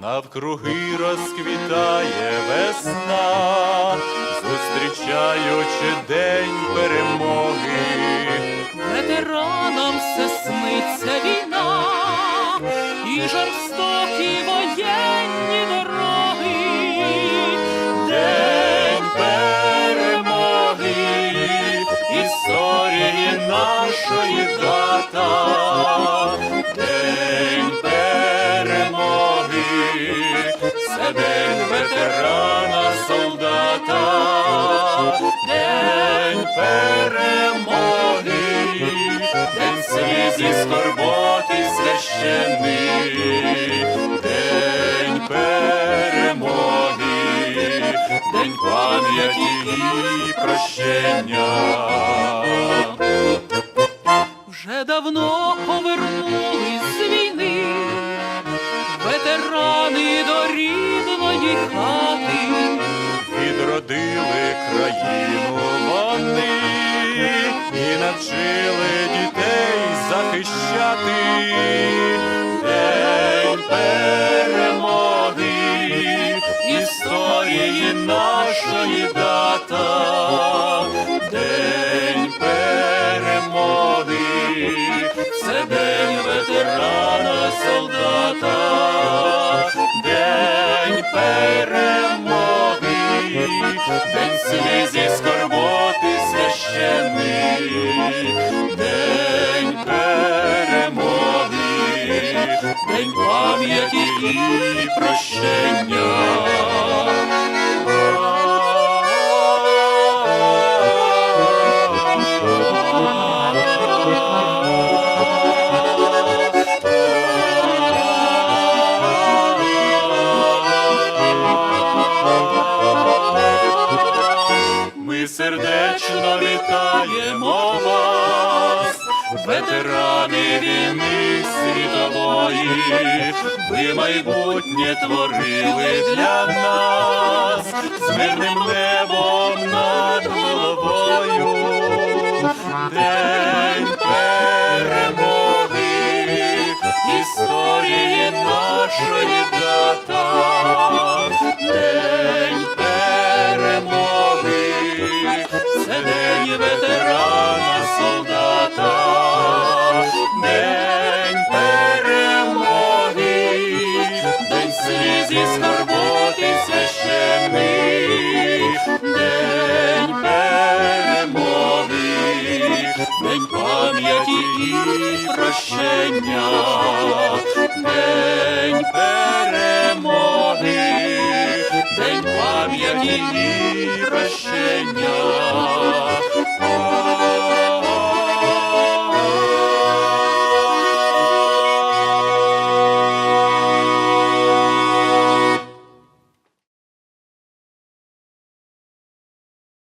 Навкруги розквітає весна, зустрічаючи день перемоги. Нашої дата. День перемоги, це день ветерана солдата. День перемоги, день сліз і скорботи священний. День перемоги, день пам'яті і прощення. Вже давно повернулись з війни, ветерани до рідної хати. Відродили країну вони і навчили дітей захищати. День перемоги, історії нашої дата. День сліз і скорботи священний, день перемоги, день пам'яті і прощення. Сердечно вітаємо вас, ветерани війни світової, ви майбутнє творили для нас з мирним небом над головою. День солдата. День перемоги, день сліз і скорботи священний. День перемоги, день пам'яті і прощення. День перемоги, день пам'яті і прощення.